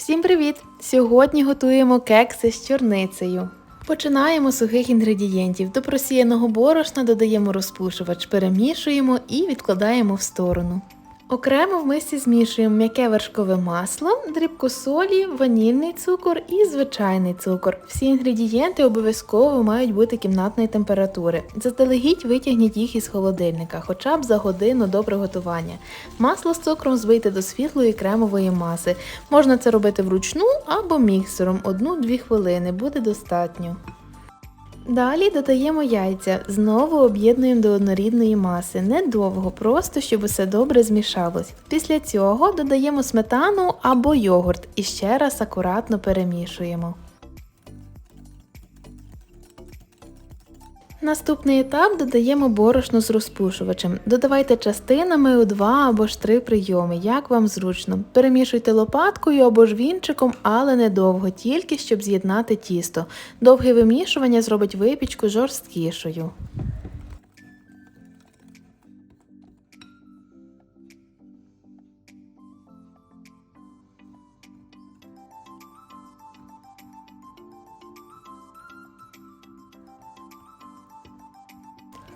Всім привіт! Сьогодні готуємо кекси з чорницею. Починаємо з сухих інгредієнтів. До просіяного борошна додаємо розпушувач, перемішуємо і відкладаємо в сторону. Окремо в мисці змішуємо м'яке вершкове масло, дрібку солі, ванільний цукор і звичайний цукор. Всі інгредієнти обов'язково мають бути кімнатної температури. Заздалегідь витягніть їх із холодильника, хоча б за годину до приготування. Масло з цукром збийте до світлої кремової маси. Можна це робити вручну або міксером 1-2 хвилини, буде достатньо. Далі додаємо яйця, знову об'єднуємо до однорідної маси. Недовго, просто щоб усе добре змішалось. Після цього додаємо сметану або йогурт і ще раз акуратно перемішуємо. Наступний етап додаємо борошно з розпушувачем. Додавайте частинами у два або ж три прийоми, як вам зручно. Перемішуйте лопаткою або ж вінчиком, але недовго, тільки щоб з'єднати тісто. Довге вимішування зробить випічку жорсткішою.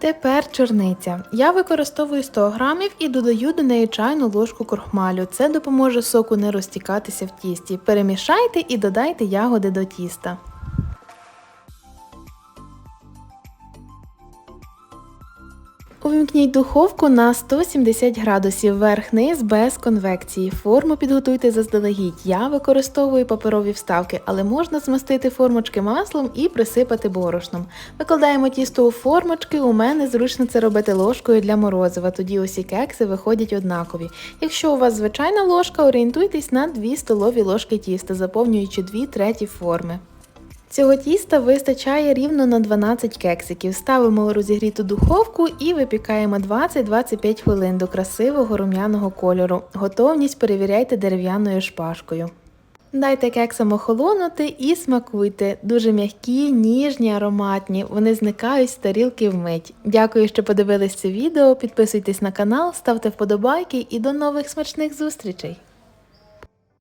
Тепер чорниця. Я використовую 100 грамів і додаю до неї чайну ложку крохмалю. Це допоможе соку не розтікатися в тісті. Перемішайте і додайте ягоди до тіста. Увімкніть духовку на 170 градусів верх-низ без конвекції. Форму підготуйте заздалегідь. Я використовую паперові вставки, але можна змастити формочки маслом і присипати борошном. Викладаємо тісто у формочки. У мене зручно це робити ложкою для морозива, тоді усі кекси виходять однакові. Якщо у вас звичайна ложка, орієнтуйтесь на 2 столові ложки тіста, заповнюючи 2 треті форми. Цього тіста вистачає рівно на 12 кексиків. Ставимо у розігріту духовку і випікаємо 20-25 хвилин до красивого рум'яного кольору. Готовність перевіряйте дерев'яною шпажкою. Дайте кексам охолонути і смакуйте. Дуже м'які, ніжні, ароматні. Вони зникають з тарілки вмить. Дякую, що подивились це відео. Підписуйтесь на канал, ставте вподобайки і до нових смачних зустрічей!